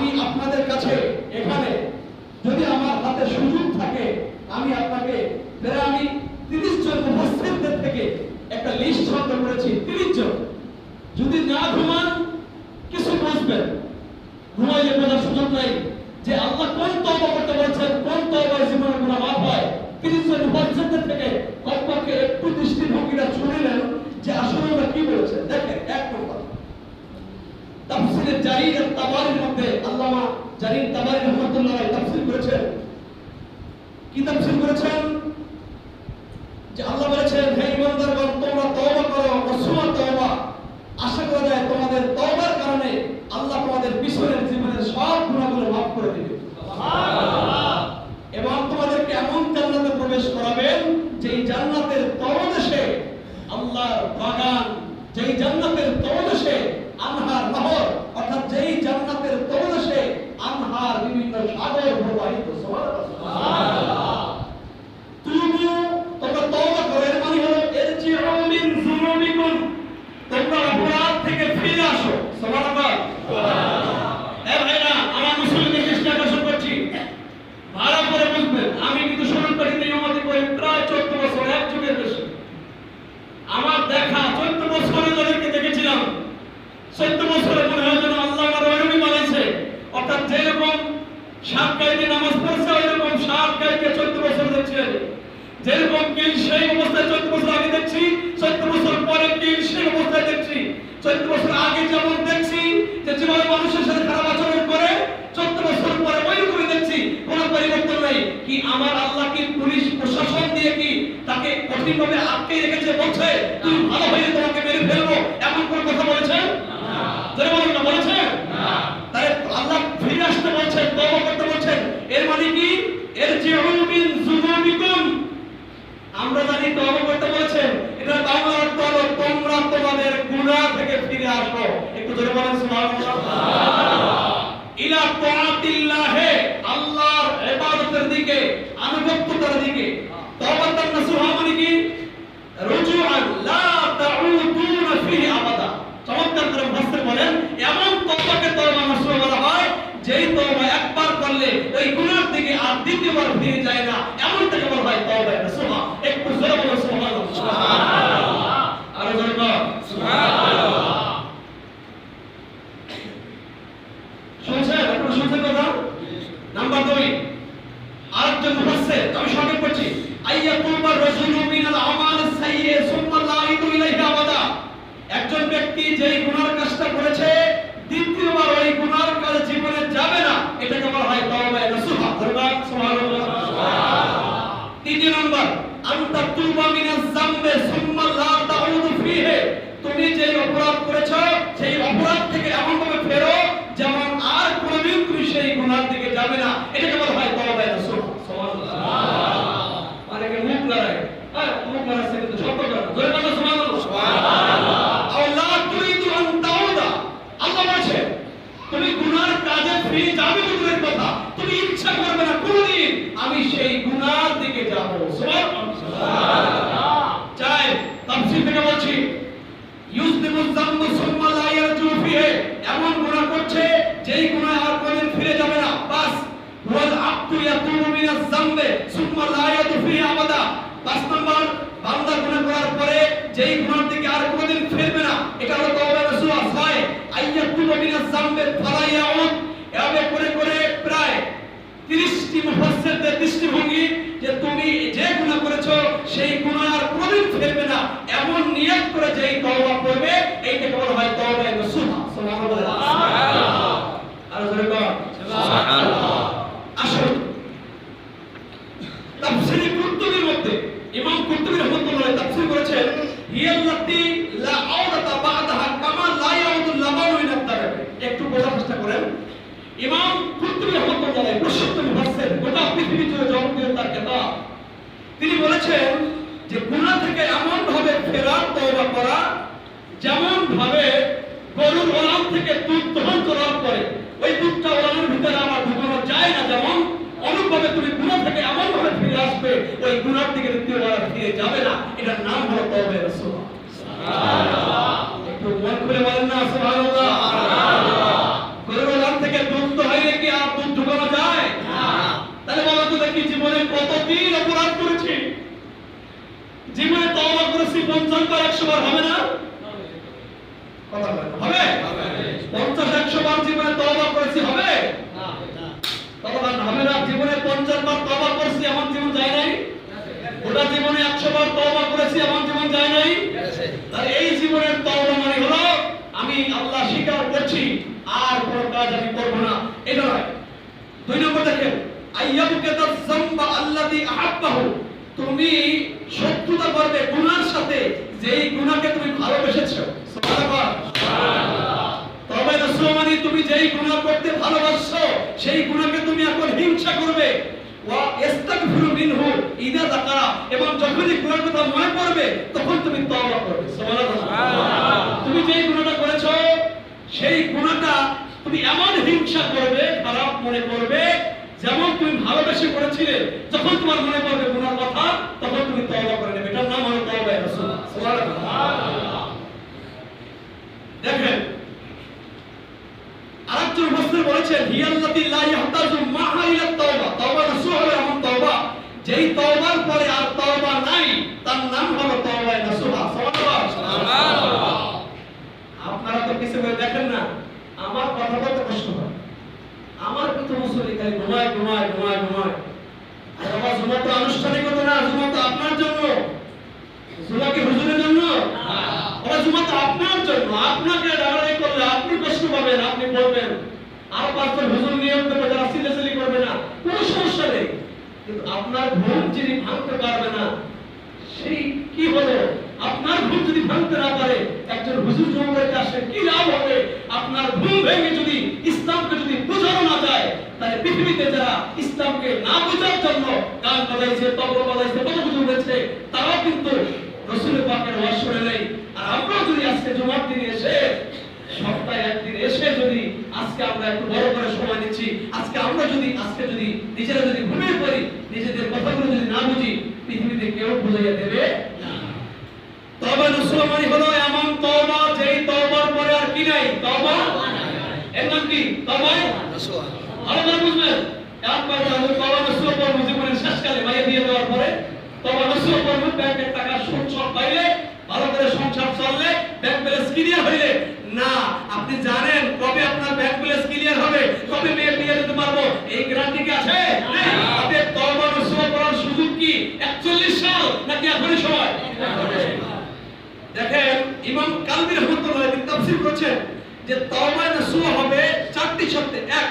আমি আপনাদের কাছে এখানে যদি আমার হাতে সুযোগ থাকে, আমি আপনাকে আমি তিরিশ জন মুফাসসিরদের থেকে একটা লিস্ট সংগ্রহ করেছি, তিরিশ জন। যদি না ঘুমান, কিছু বুঝবেন। ঘুমাইলে বোঝার সুযোগ নাই যে আল্লাহ কোন তওবা করতে বলছেন, কোন তওবার জীবনে গুনাহ মাফ হয়। তিরিশ জন মুফাসসিরদের থেকে কমপক্ষে একটু দৃষ্টিভঙ্গিটা শুনিলেন যে আসলে ওরা কি বলেছেন দেখেন তাফসিরে জারির আর তাবারির মধ্যে আল্লামা জারির তাবারি রহমাতুল্লাহ তাফসীর করেছেন। কি তাফসীর করেছেন? যে আল্লাহ বলেছেন, হে ইমানদারগণ তোমরা তওবা করো ওয়াসুমা তওবা আশা করা যায় তোমাদের তওবার কারণে আল্লাহ তোমাদের পিছনের জীবনের সব গুনাহগুলো মাফ করে দিবে। এবং তোমাদেরকে এমন জান্নাতে প্রবেশ করাবেন, যেই জান্নাতের তলদেশে আল্লাহর বাগান, যেই জান্নাতের তলদেশে আনহার নহর অর্থাৎ যেই জান্নাতের তলদেশে আনহার বিভিন্ন সাগর প্রবাহিত সুবহানাল্লাহ তুমি তোমরা তওবা করো এর মানে হলো ইরজিউ মিন যুনুবিকুম তোমরা অপরাধ থেকে ফিরে আসো সুবহানাল্লাহ এ ভাইরা আমার মুসলিমদের দৃষ্টি আকর্ষণ করছি ভালো করে বুঝবেন আমি কিন্তু শুরু করি নিয়মতি করি প্রায় চোদ্দ বছর এক যুগের বেশি আমার দেখা চোদ্দ বছরে যাদেরকে দেখেছিলাম চোদ্দ বছরে মনে হয় যেন আল্লাহ আমার ওইরকমই বানাইছে অর্থাৎ যেরকম সাত গাইতে নামাজ পড়ছে ওইরকম সাত গাইতে চোদ্দ বছর দেখছি আমি। যেরকম কিল সেই অবস্থায় চোদ্দ বছর আগে দেখছি চোদ্দ বছর পরে কিল সেই অবস্থায় দেখছি চোদ্দ বছর আগে যেমন দেখছি যে যেভাবে মানুষের সাথে খারাপ আচরণ করে চোদ্দ বছর পরে ওইরকমই দেখছি, কোনো পরিবর্তন নেই। কি আমার আল্লাহ কি পুলিশ প্রশাসন দিয়ে কি তাকে কঠিনভাবে আটকে রেখেছে, বলছে তুমি ভালো হয়ে তোমাকে মেরে ফেলব এমন কোন কথা বলেছেন জোরে বলুন না বলেছেন তাহলে আল্লাহ ফিরে আসতে বলছেন, তওবা করতে বলছেন। এর মানে কি? এর যুনুবিকুম আমরা জানি তওবা করতে বলেছেন এটা বাংলা অর্থ হলো তোমরা তোমাদের গুনাহ থেকে ফিরে আসো একটু ধরে বলেন সুবহানাল্লাহ। ইলা তাআতিল্লাহে আল্লাহর ইবাদতের দিকে আনুগত্যতার দিকে তওবাতান নাসুহা মানে কি রুজুআন লা তাউদুনা ফিহি আবাদা চমৎকার করে মুফাসসির বলেন এমন তওবাকে তওবা নাসুহা বলা হয় যেই তওবা একবার করলে ওই গুনাহ থেকে আর দ্বিতীয়বার ফিরে যায় না এমনটাকে বলা হয় তওবা নাসুহা একটু জোরে বলুন সুবহানাল্লাহ সুবহানাল্লাহ আরও জোরে বলুন সুবহানাল্লাহ শুনছেন আপনারা শুনছেন কথা নাম্বার দুই আরেকজন মুফাসসির আমি সঙ্গে পড়ছি আইয়াতুবার রাসূলু মিনাল আমাল সাইয়্যি সুম্মা লা ইলাইহি আবাদা। একজন ব্যক্তি যেই গুনার কাজটা করেছে, দ্বিতীয়বার ওই গুনার কাজ জীবনে যাবে না। এটাকে বলা তাওবা নাসুহা। ধন্যবাদ সুবহানাল্লাহ। তৃতীয় নম্বর, আনতা তুবা তুমি যে অপরাধ করেছ, সেই অপরাধ থেকে এমন ফেরো যেমন আর কোনোদিন তুমি সেই গুনার দিকে যাবে না। এটাকে বলা হয় তওবা নাসুহা সুবহানাল্লাহ অনেকে মুখ লড়াই হ্যাঁ মুখ লড়াইছে কিন্তু শব্দ করে না। জোরে বলো সুবহানাল্লাহ আল্লাহ তুরিদু আন তাউদা আল্লাহ বলছে তুমি গুনার কাজে ফিরে যাবে তো দূরের কথা তুমি ইচ্ছা করবে না, কোনদিন। আমি সেই গুনার দিকে যাব। চাই, তাফসির থেকে বলছি ইউজদিমু যামবু সুম্মা লা ইয়ারজু ফিহি এমন গুনাহ করছে যেই গুনাহ আর কোনদিন ফিরে যাবে না বাস ওয়াল আব্দু ইয়াতুবু মিনাজ যামবে সুম্মা লা ইয়াদু ফিহি আবাদা পাঁচ নাম্বার বান্দা গুনাহ করার পরে যেই ঘর থেকে আর কোনদিন ফিরবে না, এটা হলো তওবা রাসূল হয় আইয়াতুবু মিনাস জামবে ফালা ইয়াউদ এভাবে করে করে প্রায় 30টি মুফাসসিরদের দৃষ্টিভঙ্গি যে তুমি যে গুনাহ করেছ, সেই গুনাহ আর কোনদিন ফিরবে না। এমন নিয়ত করে যেই তওবা করবে এইটাকে বলা হয় তওবা নসুহা সুবহানাল্লাহ আর জোরে কর সুবহানাল্লাহ আসুন তাফসীরে কুরতুবির মধ্যে ইমাম কুরতুবি রাহমাতুল্লাহ তাফসীর করেছেন হিয়াল্লাতি লা আওদাতা বাদাহা কামা লা ইয়াউদুল লাবানু ইলা তারাক একটু বোঝার চেষ্টা করেন ইমাম কুরতুবি রাহমাতুল্লাহ প্রসিদ্ধ মুফাসসির গোটা পৃথিবী জুড়ে জনপ্রিয় তার তিনি বলেছেন যে গুনাহ থেকে এমন ভাবে ফেরার তওবা করা যেমন ভাবে গরুর ওলান থেকে দুধ দহন করার পরে ওই দুধটা ওলানের ভিতরে আমার ঢুকানো যায় না যেমন অনুভাবে তুমি গুনাহ থেকে এমন ভাবে ফিরে আসবে, ওই গুনার দিকে দ্বিতীয়বার ফিরে যাবে না। এটার নাম হলো তওবা রাসূল একটু মন খুলে বলেন না সুবহানাল্লাহ গরুর ওলান থেকে দুধ মুক্ত হইলে কি আর দুধ ঢুকানো যায় তাহলে বলো তো দেখি জীবনে কতদিন অপরাধ করেছি জীবনে তওবা করেছি পঞ্চাশ বার একশো বার হবে না কথা বলেন, হবে? পঞ্চাশ একশো বার জীবনে তওবা করেছি হবে? বলেন, হবে না জীবনে পঞ্চাশ বার তওবা করেছি আমার জীবন যায় নাই? গোটা জীবনে একশো বার তওবা করেছি আমার জীবন যায় নাই? আর এই জীবনের তওবা মানে হলো আমি আল্লাহ স্বীকার করছি আর কোনো কাজ আমি করব না। এটা নয় দুই নম্বর দেখেন আইয়াবুকে তাযাম্বা আল্লাযী আহাব্বাহু তুমি শত্রুতা করবে গুনার সাথে যেই গুনাহকে তুমি ভালোবেসেছো সুবহানাল্লাহ তবে রাসূল মানে তুমি যেই গুনাহ করতে ভালোবাসছো সেই গুনাহকে তুমি এখন হিংসা করবে। ওয়া ইস্তাগফিরু মিনহু ইদা যাকারা। এবং যখনই গুনার কথা মনে পড়বে তখন তুমি তওবা করবে। সুবহানাল্লাহ। তুমি যেই গুনাহটা করেছ সেই গুনাহটা তুমি এমন হিংসা করবে খারাপ মনে করবে যেমন তুমি ভালোবেসে করেছিলে যখন তোমার মনে পড়বে গুনার কথা তখন তুমি তওবা করে নেবে। এটার নাম হলো তওবা রাসূল। সুবহানাল্লাহ। দেখেন বলেছেন হিয়াল্লাতি লা ইয়াহতাজু মাহা ইলা তাওবা। তাওবা নসুহ হলো এমন তাওবা যেই তাওবার পরে আর তাওবা নাই তার নাম হলো তাওবা নসুহা। সুবহানাল্লাহ। আপনারা তো কিছু করে দেখেন না আমার কথা বলতে কষ্ট হয় আমার কিন্তু মুসলিম খালি ঘুমায় ঘুমায় ঘুমায় ঘুমায়। আর আমার জুমা তো আনুষ্ঠানিকতা না জুমা তো আপনার জন্য। জুমা কি হুজুরের জন্য? ওরা জুমা তো আপনার জন্য। আপনাকে ডাকাডাকি করলে আপনি কষ্ট পাবেন আপনি বলবেন পাঁচজন হুজুর নিয়ম দেবে যারা সিলেসিলি করবে না, কোনো সমস্যা নেই। কিন্তু আপনার ঘুম যিনি ভাঙতে পারবে না, সেই কি হলো? আপনার ঘুম যদি ভাঙতে না পারে, একজন হুজুর জমাতে আসে কি লাভ হবে? আপনার ঘুম ভেঙে যদি ইসলামকে যদি বোঝানো না যায়, তাহলে পৃথিবীতে যারা ইসলামকে না বোঝার জন্য গান বাজাইছে, তবলা বাজাইছে কত কিছু হয়েছে, তারাও কিন্তু রসুলের পাকের ওয়াজ নেই। আর আমরা যদি আজকে জমার দিনে আজকে আমরা একটু বড় করে সময় নিচ্ছি আজকে আমরা যদি, আজকে যদি নিজেরা যদি ঘুমিয়ে পড়ি, নিজেদের কথাগুলো যদি না বুঝি, পৃথিবীতে কেউ বুঝাইয়া দেবে তবে মুসলমানি হলো এমন তওবা, যেই তওবার পরে আর কি নাই? তওবা? এর কি? তওবা ভালো করে একবার আমি তওবা নসুয়া পর জীবনের শেষকালে মাইয়া দিয়ে দেওয়ার পরে তওবা নসুয়া পর ব্যাংকের টাকা সুদ পাইলে, ভালো করে সংসার চললে, ব্যাংক ব্যালেন্স ক্লিয়ার হইলে না আপনি জানেন কবে আপনার ব্যাংক ব্যালেন্স ক্লিয়ার হবে কবে মেয়ে বিয়ে দিতে পারব? এই গ্যারান্টি কি আছে? নেই আপনি তওবা নসুয়া করার সুযোগ কি? 41 সাল নাকি এখনই সময়? দেখেন ইমাম কালবি রহমাতুল্লাহ তিনি তাফসীর করেছেন যে তওবা নসুহ হবে চারটি শর্তে। এক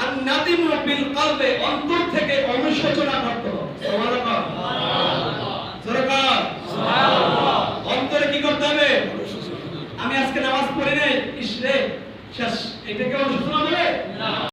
আর নাদিম বিল কলবে অন্তর থেকে অনুশোচনা করতে হবে। সুবহানাল্লাহ সুবহানাল্লাহ অন্তরে কি করতে হবে আমি আজকে নামাজ পড়ি নাই ইসরে শেষ এটাকে অনুশোচনা বলে না।